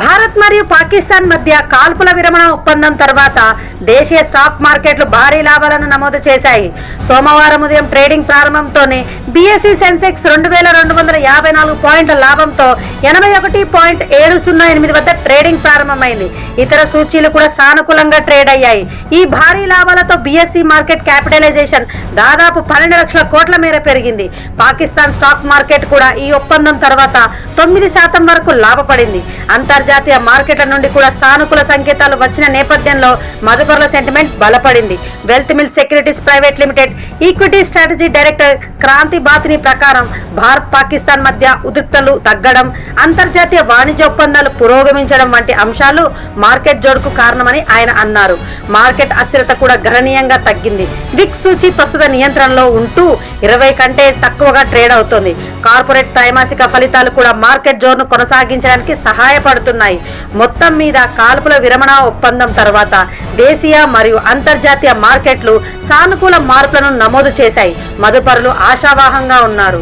భారత్ మరియు పాకిస్తాన్ మధ్య కాల్పుల విరమణ ఒప్పందం తర్వాత దేశీయ స్టాక్ మార్కెట్లు భారీ లాభాలను నమోదు చేశాయి. సోమవారం ఉదయం ట్రేడింగ్ ప్రారంభంతోనే బీఎస్ఈ సెన్సెక్స్ రెండు వేల రెండు వందల యాభై నాలుగు పాయింట్ల లాభంతో ఎనభై ఒకటి పాయింట్ ఏడు సున్నా ఎనిమిది వద్ద ట్రేడింగ్ ప్రారంభమైంది. ఇతర సూచీలు కూడా సానుకూలంగా ట్రేడ్ అయ్యాయి. ఈ భారీ లాభాలతో బీఎస్ఈ మార్కెట్ క్యాపిటలైజేషన్ దాదాపు పన్నెండు లక్షల కోట్ల మేర పెరిగింది. పాకిస్తాన్ స్టాక్ మార్కెట్ కూడా ఈ ఒప్పందం తర్వాత తొమ్మిది శాతం వరకు లాభపడింది. అంతర్జాతీయ మార్కెట్ల నుండి కూడా సానుకూల సంకేతాలు వచ్చిన నేపథ్యంలో మదుపరుల sentiment బలపడింది. Wealth mill securities private limited equity strategy director Kranthi Bathini ప్రకారం భారత్ పాకిస్తాన్ మధ్య ఉద్రిక్తలు తగ్గడం అంతర్జాతీయ వాణిజ్య ఒప్పందాలు పురోగమించడం వంటి అంశాలు మార్కెట్ జోడుకు కారణమని ఆయన అన్నారు. మార్కెట్ అస్థిరత కూడా గణనీయంగా తగ్గింది. విక్ సూచి ప్రస్తుత నియంత్రణలో ఉంటూ ఇరవై కంటే తక్కువగా ట్రేడ్ అవుతోంది. కార్పొరేట్ త్రైమాసిక ఫలితాలు కూడా మార్కెట్ జోర్ను కొనసాగించడానికి సహాయపడుతుంది సహాయపడుతున్నాయి మొత్తం మీద కాల్పుల విరమణ ఒప్పందం తర్వాత దేశీయ మరియు అంతర్జాతీయ మార్కెట్లు సానుకూల మార్పులను నమోదు చేశాయి. మదుపరులు ఆశావాహంగా ఉన్నారు.